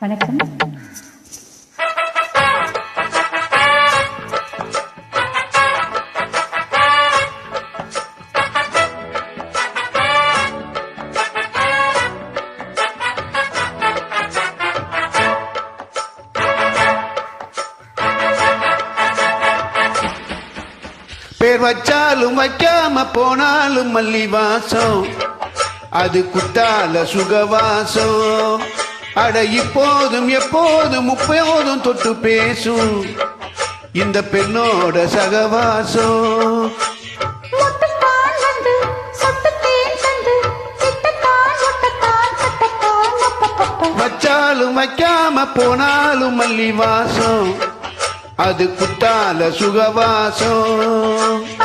வணக்கம். பேர் வச்சாலும் வைக்காம போனாலும் மல்லி வாசம் அது குத்தால சுகவாசம். அட இப்போதும் எப்போதும் முப்போதும் தொட்டு பேசும் இந்த பெண்ணோட சகவாசம். வச்சாலும் வைக்காம போனாலும் மல்லி வாசம் அது குத்தால சுகவாசம்.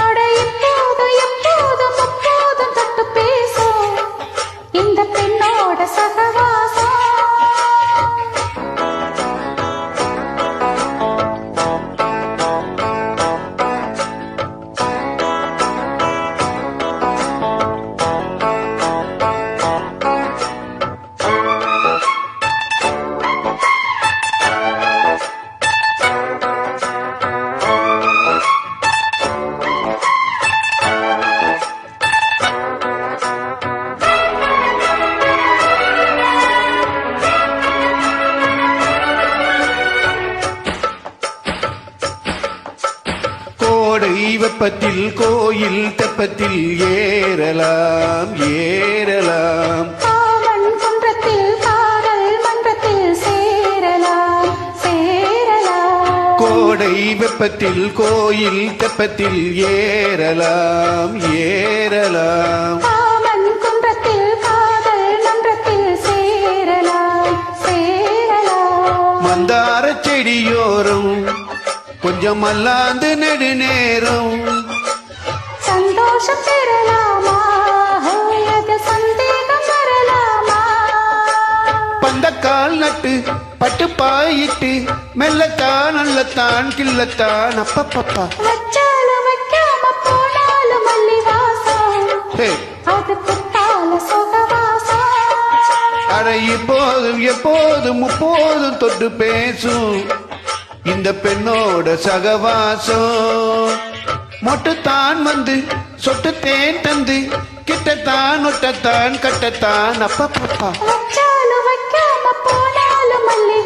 வெப்பத்தில் கோயில் தெப்பத்தில் ஏறலாம் ஏறலாம். காமன் குன்றத்தில் காதல் மன்றத்தில் சேரலாம் சேரலாம். கோடை வெப்பத்தில் கோயில் தெப்பத்தில் ஏறலாம் ஏறலாம். மந்தார செடியோரம் கொஞ்சம் மல்லாந்து நெடுநேரம். சந்தோஷம் பெறலாமா? அது சந்தேகம் வரலாமா பந்தக்கால் நட்டு பட்டு பாயிட்டு மெல்லத்தான் நல்லத்தான் கிள்ளத்தான் அப்பப்பப்பா. வச்சாலும் வைக்காம போனாலும் மல்லி வாசம் ஹே. அது குத்தால சுகவாசம் அட இப்போதும் எப்போதும் முப்போதும் தொட்டு பேசும். இந்த பெண்ணோட சகவாசம். மொட்டுத்தான் வந்து சொட்டு தேன் தந்து கிட்டத்தான் ஒட்டத்தான் கட்டத்தான் அப்பா பாப்பா போனாலும் மல்லி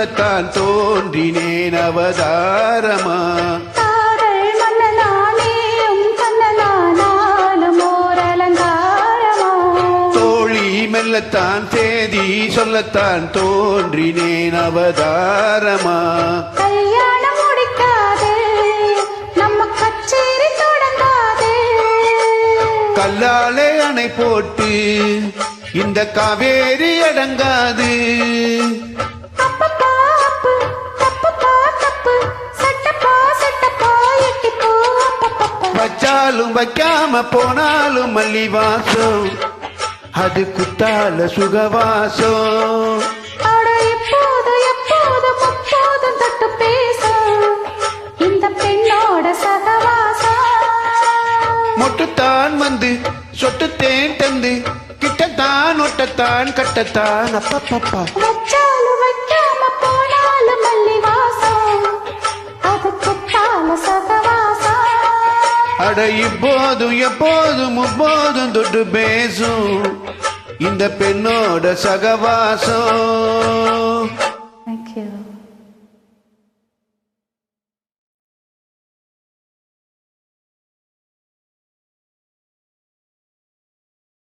சொல்லத்தான் தோன்றினேன் அவதாரமா? மெல்லத்தான் சேதி சொல்லத்தான் தோன்றினேன் அவதாரமா? கல்யாணம் முடிக்காது நம்ம கச்சேரி தொடங்காது. கல்லாலே அணை போட்டு இந்த காவேரி அடங்காது. வைக்காம போனாலும் மல்லி வாசம் அது குத்தால சுகவாசம். மொட்டுத்தான் வந்து சொட்டு தேன் தந்து கிட்டத்தான் ஒட்டத்தான் கட்டத்தான் அப்பப்பப்பா. அட இப்போதும் எப்போதும் போதும் தொட்டு பேசும் இந்த பெண்ணோட சகவாசம் Thank you.